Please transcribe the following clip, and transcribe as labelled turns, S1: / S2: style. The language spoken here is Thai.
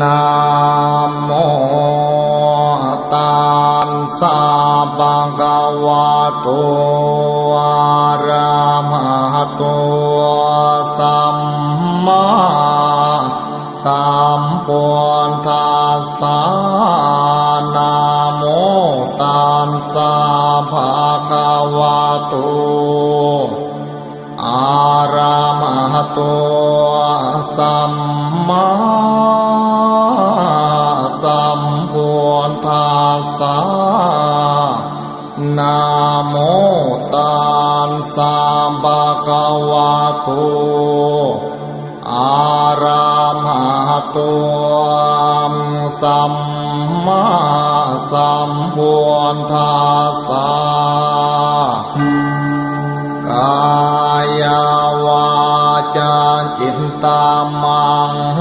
S1: นะโมตัสสะภะคะวะโตอะระหะโตสัมมาสัมพุทธัสสะนะโมตัสสะภะคะวะโตอาระมหะโตสัมมา พุทธัสสะนะโมตัสสะภะคะวะโตอาระมหะโตสัมมาสัมพุทธัสสะกายวาจาจิตตามัง